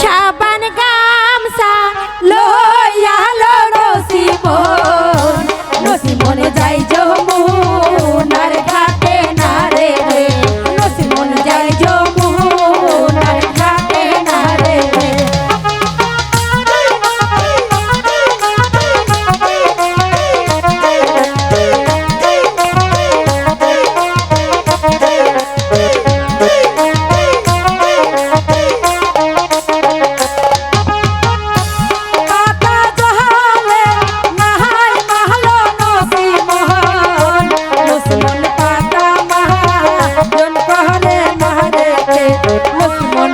সাবান গামসা লইয়া লো নসিমন নসিমন যাই জম মন